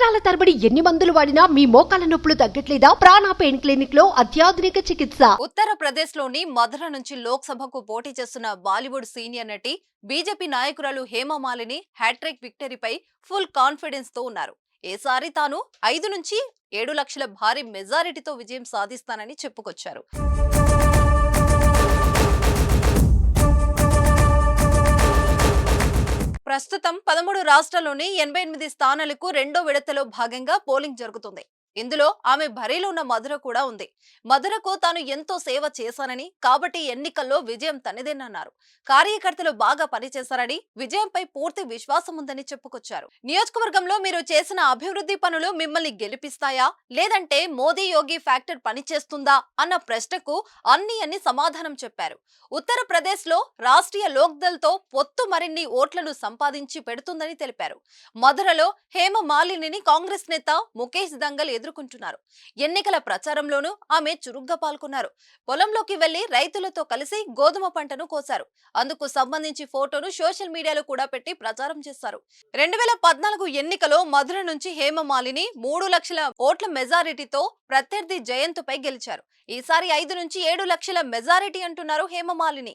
సంవత్సరాల తరబడి ఎన్ని మందులు వాడినా మీ మోకాల నొప్పులు తగ్గట్లేదా? ప్రాణ పెయిన్ క్లినిక్లో అత్యాధునిక చికిత్స. ఉత్తరప్రదేశ్లోని మధుర నుంచి లోక్సభకు పోటీ చేస్తున్న బాలీవుడ్ సీనియర్ నటి బీజేపీ నాయకురాలు హేమమాలిని హ్యాట్రిక్ విక్టరీపై ఫుల్ కాన్ఫిడెన్స్తో ఉన్నారు ఏసారి తాను ఐదు నుంచి ఏడు లక్షల భారీ మెజారిటీతో విజయం సాధిస్తానని చెప్పుకొచ్చారు. ప్రస్తుతం పదమూడు రాష్ట్రాల్లోని ఎనభై ఎనిమిది స్థానాలకు రెండో విడతలో భాగంగా పోలింగ్ జరుగుతుంది. ఇందులో ఆమె బరిలో ఉన్న మధుర కూడా ఉంది. మధురకు తాను ఎంతో సేవ చేశానని కాబట్టి ఎన్నికల్లో విజయం తనదేనన్నారు. కార్యకర్తలు బాగా పనిచేశారని విజయంపై పూర్తి విశ్వాసం ఉందని చెప్పుకొచ్చారు. నియోజకవర్గంలో మీరు చేసిన అభివృద్ధి పనులు మిమ్మల్ని గెలిపిస్తాయా? లేదంటే మోదీ యోగి ఫ్యాక్టర్ పనిచేస్తుందా అన్న ప్రశ్నకు అన్ని అన్ని సమాధానం చెప్పారు. ఉత్తరప్రదేశ్లో రాష్ట్రీయ లోక్దల్తో పొత్తు మరిన్ని ఓట్లను సంపాదించి పెడుతుందని తెలిపారు. మధురలో హేమ మాలినిని కాంగ్రెస్ నేత ముఖేష్ దంగల్ ఎదుర్కొంటున్నారు. ఎన్నికల ప్రచారంలోనూ ఆమె చురుగ్గా పాల్గొన్నారు. పొలంలోకి వెళ్ళి రైతులతో కలిసి గోధుమ పంటను కోశారు. అందుకు సంబంధించి ఫోటోను సోషల్ మీడియాలో కూడా పెట్టి ప్రచారం చేశారు. రెండు వేల పద్నాలుగు ఎన్నికలో మధుర నుంచి హేమమాలిని మూడు లక్షల ఓట్ల మెజారిటీతో ప్రత్యర్థి జయంత్ పై గెలిచారు. ఈసారి ఐదు నుంచి ఏడు లక్షల మెజారిటీ అంటున్నారు హేమమాలిని.